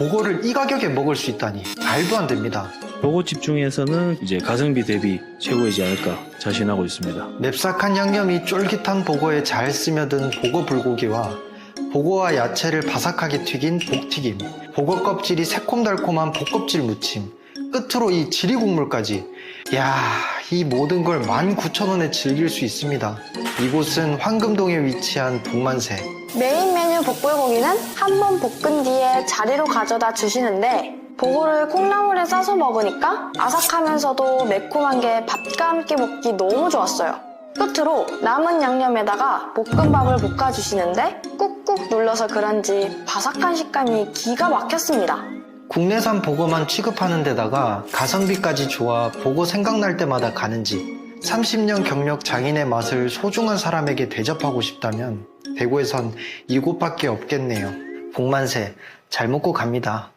보고를 이 가격에 먹을 수 있다니 말도 안 됩니다. 보고집 중에서는 이제 가성비 대비 최고이지 않을까 자신하고 있습니다. 맵싹한 양념이 쫄깃한 보고에 잘 스며든 보고 불고기와 보고와 야채를 바삭하게 튀긴 복튀김, 보고 껍질이 새콤달콤한 복껍질 무침, 끝으로 이 지리국물까지. 야, 이 모든 걸 19,000원에 즐길 수 있습니다. 이곳은 황금동에 위치한 복만세. 메인 메뉴 복불고기는 한 번 볶은 뒤에 자리로 가져다 주시는데 보고를 콩나물에 싸서 먹으니까 아삭하면서도 매콤한 게 밥과 함께 먹기 너무 좋았어요. 끝으로 남은 양념에다가 볶음밥을 볶아주시는데 꾹꾹 눌러서 그런지 바삭한 식감이 기가 막혔습니다. 국내산 보고만 취급하는 데다가 가성비까지 좋아 보고 생각날 때마다 가는지 30년 경력 장인의 맛을 소중한 사람에게 대접하고 싶다면 대구에선 이곳밖에 없겠네요. 복만세 잘 먹고 갑니다.